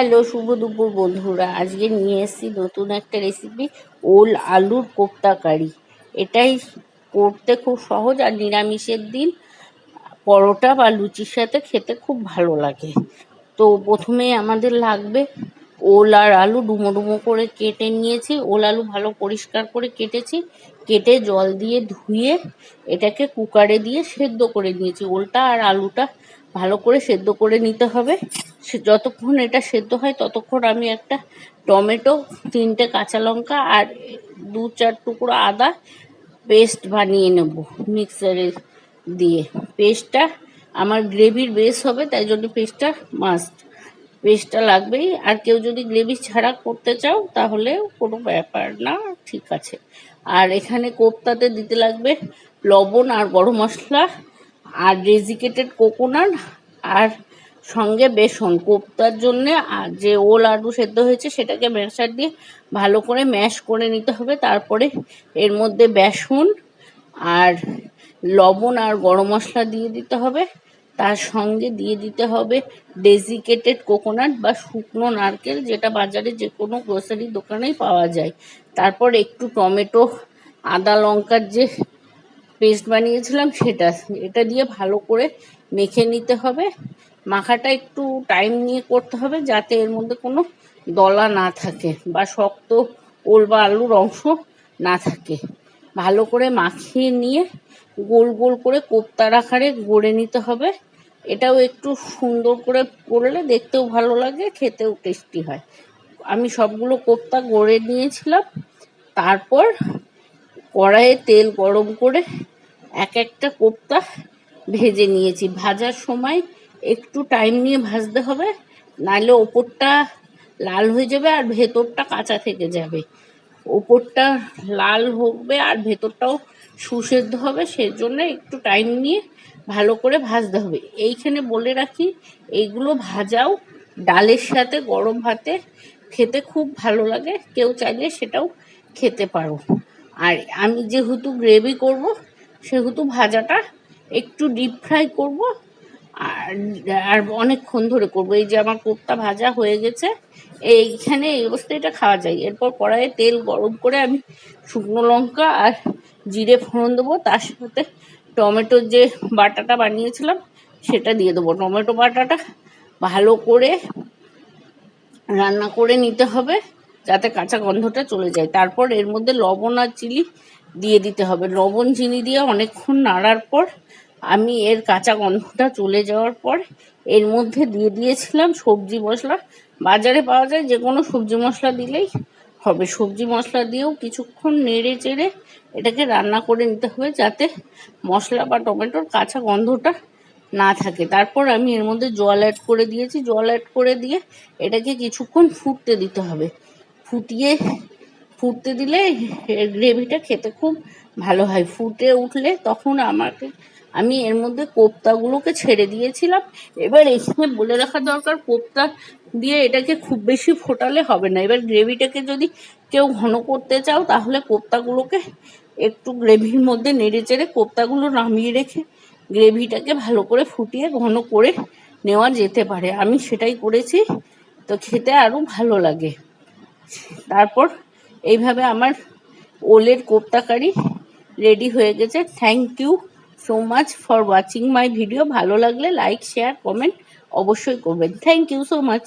Hello, শুভ দুপুর বন্ধুরা। আজকে নিয়ে এসেছি নতুন একটা রেসিপি ওল আলুর কোপ্তা কারি। এটাই করতে খুব সহজ আর নিরামিষের দিন। পরোটা বা লুচির সাথে খেতে খুব ভালো লাগে। তো প্রথমে আমাদের লাগবে ওল আর আলু ডুমো ডুমো করে কেটে নিয়েছি। ওল আলু ভালো পরিষ্কার করে কেটেছি। কেটে জল দিয়ে ধুয়ে এটাকে কুকারে দিয়ে সেদ্ধ করে নিয়েছি। ওলটা আর আলুটা ভালো করে সেদ্ধ করে নিতে হবে। সে যতক্ষণ এটা সেদ্ধ হয় ততক্ষণ আমি একটা টমেটো, তিনটে কাঁচা লঙ্কা আর দু চার টুকরো আদা পেস্ট বানিয়ে নেব মিক্সারে দিয়ে। পেস্টটা আমার গ্রেভির বেস হবে, তাই জন্য পেস্টটা মাস্ট পেস্টটা লাগবেই। আর কেউ যদি গ্রেভি ছাড়া করতে চাও তাহলে কোনো ব্যাপার না, ঠিক আছে। আর এখানে কোপ্তাতে দিতে লাগবে লবণ আর গরম মশলা, আর ডেজিকেটেড কোকোনাট, আর সঙ্গে বেসন কোপ্তার জন্যে, আর যে ওল আলু সেদ্ধ হয়েছে সেটাকে ম্যাশার দিয়ে ভালো করে ম্যাশ করে নিতে হবে। তারপরে এর মধ্যে বেসন আর লবণ আর গরম মশলা দিয়ে দিতে হবে। তার সঙ্গে দিয়ে দিতে হবে ডেজিকেটেড কোকোনাট বা শুকনো নারকেল, যেটা বাজারে যে কোনো গ্রোসারি দোকানেই পাওয়া যায়। তারপর একটু টমেটো, আদা লঙ্কার যে পেস্ট বানিয়েছিলাম সেটা, এটা দিয়ে ভালো করে মেখে নিতে হবে। মাখাটা একটু টাইম নিয়ে করতে হবে যাতে এর মধ্যে কোনো দলা না থাকে বা শক্ত ওল বা আলুর অংশ না থাকে। ভালো করে মাখিয়ে নিয়ে গোল গোল করে কোপ্তার আকারে গড়ে নিতে হবে। এটাও একটু সুন্দর করে করলে দেখতেও ভালো লাগে, খেতেও টেস্টি হয়। আমি সবগুলো কোপ্তা গড়ে নিয়েছিলাম। তারপর কড়াইয়ে তেল গরম করে এক একটা কোপ্তা ভেজে নিয়েছি। ভাজার সময় একটু টাইম নিয়ে ভাজতে হবে, নাহলে ওপরটা লাল হয়ে যাবে আর ভেতরটা কাঁচা থেকে যাবে। ওপরটা লাল হবে আর ভেতরটাও সুসেদ্ধ হবে, সেজন্য একটু টাইম নিয়ে ভালো করে ভাজতে হবে। এইখানে বলে রাখি, এইগুলো ভাজাও ডালের সাথে গরম ভাতে খেতে খুব ভালো লাগে। কেউ চাইলে সেটাও খেতে পারো। আর আমি যেহেতু গ্রেভি করব, সেহেতু ভাজাটা একটু ডিপ ফ্রাই করব, আর আর অনেকক্ষণ ধরে করব। এই যে আমার কোপ্তা ভাজা হয়ে গেছে, এইখানে এই অবস্থায় এটা খাওয়া যায়। এরপর কড়াইয়ে তেল গরম করে আমি শুকনো লঙ্কা আর জিরে ফোড়ন দেবো। তার সাথে টমেটোর যে বাটাটা বানিয়েছিলাম, সেটা দিয়ে দেবো। টমেটো বাটাটা ভালো করে রান্না করে নিতে হবে। যাতে কাঁচা গন্ধটা চলে যায়। তারপর এর মধ্যে লবণ আর চিলি দিয়ে দিতে হবে। লবণ, চিনি দিয়ে অনেকক্ষণ নাড়ার পর আমি এর কাঁচা গন্ধটা চলে যাওয়ার পর এর মধ্যে দিয়ে দিয়েছিলাম সবজি মশলা। বাজারে পাওয়া যায় যে কোনো সবজি মশলা দিলেই হবে। সবজি মশলা দিয়েও কিছুক্ষণ নেড়ে চেড়ে এটাকে রান্না করে নিতে হবে যাতে মশলা বা টমেটোর কাঁচা গন্ধটা না থাকে। তারপর আমি এর মধ্যে জল অ্যাড করে দিয়েছি। জল অ্যাড করে দিয়ে এটাকে কিছুক্ষণ ফুটতে দিতে হবে। ফুটিয়ে, ফুটতে দিলে গ্রেভিটা খেতে খুব ভালো হয়। ফুটে উঠলে তখন আমাকে, আমি এর মধ্যে কোপ্তাগুলোকে ছেড়ে দিয়েছিলাম। এবার এখানে বলে রাখা দরকার, কোপ্তা দিয়ে এটাকে খুব বেশি ফোটালে হবে না। এবার গ্রেভিটাকে যদি কেউ ঘন করতে চাও, তাহলে কোপ্তাগুলোকে একটু গ্রেভির মধ্যে নেড়ে চেড়ে কোপ্তাগুলো নামিয়ে রেখে গ্রেভিটাকে ভালো করে ফুটিয়ে ঘন করে নেওয়া যেতে পারে। আমি সেটাই করেছি। তো খেতে আরও ভালো লাগে। তারপর এইভাবে আমার ওলের কোপ্তাকারি রেডি হয়ে গেছে। Thank you so much for watching my video ভালো লাগলে লাইক শেয়ার কমেন্ট অবশ্যই করবেন। Thank you so much